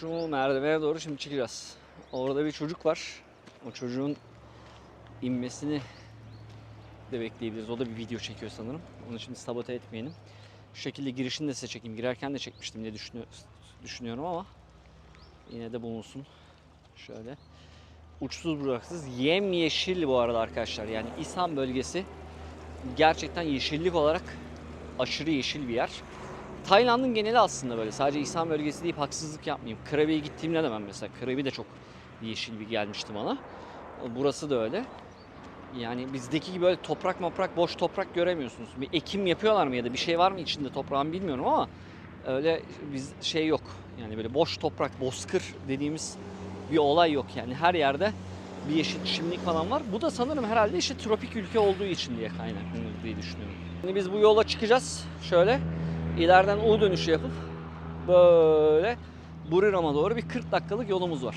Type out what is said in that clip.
Şu merdivene doğru şimdi çıkacağız. Orada bir çocuk var. O çocuğun inmesini de bekleyebiliriz. O da bir video çekiyor sanırım. Onu şimdi sabote etmeyelim. Şu şekilde girişini de size çekeyim. Girerken de çekmiştim diye düşünü- düşünüyorum ama yine de bulunsun. Şöyle. Uçsuz bucaksız yemyeşil bu arada arkadaşlar. Yani İshan bölgesi gerçekten yeşillik olarak aşırı yeşil bir yer. Tayland'ın geneli aslında böyle. Sadece İhsan bölgesi deyip haksızlık yapmayayım. Krabi'ye gittiğimde de ben mesela Krabi de çok yeşil bir gelmişti bana. Burası da öyle. Yani bizdeki gibi böyle toprak moprak boş toprak göremiyorsunuz. Bir ekim yapıyorlar mı ya da bir şey var mı içinde toprağın bilmiyorum ama öyle biz şey yok. Yani böyle boş toprak, bozkır dediğimiz bir olay yok yani. Her yerde bir yeşil çimlik falan var. Bu da sanırım herhalde işte tropik ülke olduğu için diye kaynaklanır diye düşünüyorum. Şimdi biz bu yola çıkacağız. Şöyle ileriden U dönüşü yapıp böyle Buriram'a doğru bir 40 dakikalık yolumuz var.